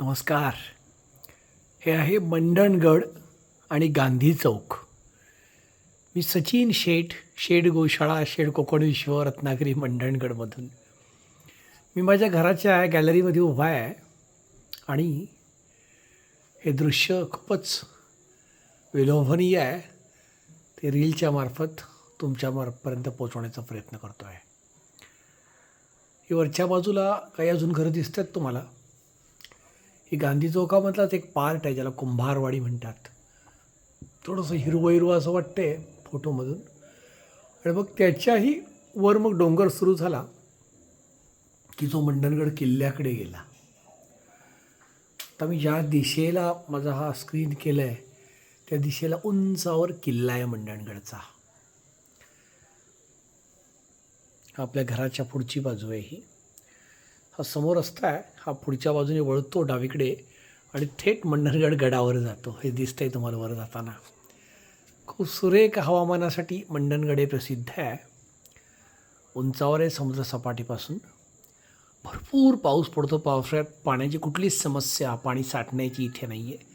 नमस्कार. हे आहे मंडणगड आणि गांधी चौक. मी सचिन शेठ शेड गोशाळा शेड कोकण विश्व रत्नागिरी मंडणगडमधून. मी माझ्या घराच्या गॅलरीमध्ये उभा आहे आणि हे दृश्य खूपच विलोभनीय आहे. ते रीलच्या मार्फत तुमच्या मार्फपर्यंत पोचवण्याचा प्रयत्न करतो आहे ही वरच्या बाजूला काही अजून घरं दिसतात तुम्हाला. ही गांधी चौकामधलाच एक पार्ट आहे ज्याला कुंभारवाडी म्हणतात. थोडंसं हिरवं हिरवं असं वाटतंय फोटोमधून आणि मग त्याच्याही वर मग डोंगर सुरू झाला की जो मंडणगड किल्ल्याकडे गेला. आता मी ज्या दिशेला माझा हा स्क्रीन केला आहे त्या दिशेला उंचावर किल्ला आहे मंडणगडचा. आपल्या घराच्या पुढची बाजू आहे ही. हा समोर रस्ता आहे हा पुढच्या बाजूने वळतो डावीकडे आणि थेट मंडणगड गडावर जातो. हे दिसतं आहे तुम्हाला वर जाताना. खूप सुरेख हवामानासाठी मंडणगड हे प्रसिद्ध आहे. उंचावर आहे समुद्रसपाटीपासून भरपूर पाऊस पडतो. पावसाळ्यात पाण्याची कुठलीच समस्या पाणी साठण्याची इथे नाही आहे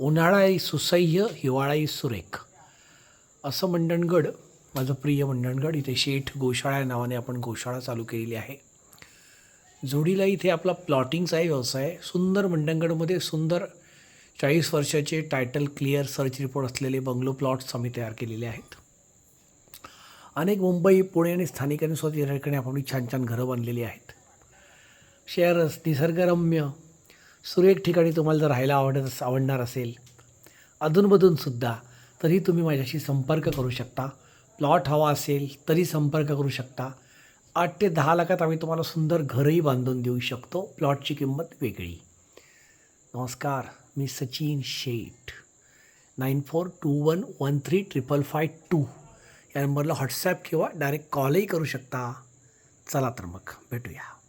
उन्हाळाही सुसह्य हिवाळाही सुरेख. असं मंडणगड माझं प्रिय मंडणगड इथे शेठ गोशाळा नावाने आपण गोशाळा चालू केलेली आहे. जोडीला इथे आपला प्लॉटिंगचाही व्यवसाय सुंदर मंडणगडमध्ये सुंदर चाळीस वर्षाचे टायटल क्लिअर सर्च रिपोर्ट असलेले बंगलो प्लॉट्स आम्ही तयार केलेले आहेत. अनेक मुंबई पुणे आणि स्थानिकांनी स्वतः या ठिकाणी आपण छान छान घरं बांधलेली आहेत. शहरच निसर्गरम्य. सुरेख ठिकाणी तुम्हाला जर राहायला आवडत आवडणार असेल अधूनमधूनसुद्धा तरी तुम्ही माझ्याशी संपर्क करू शकता. प्लॉट हवा असेल तरी संपर्क करू शकता. आठ ते दहा लाखात आम्ही तुम्हाला सुंदर घरही बांधून देऊ शकतो. प्लॉटची किंमत वेगळी. नमस्कार मी Sachin Sheth. Nine four two one one three triple five two या नंबरला व्हॉट्सॲप किंवा डायरेक्ट कॉलही करू शकता. चला तर मग भेटूया.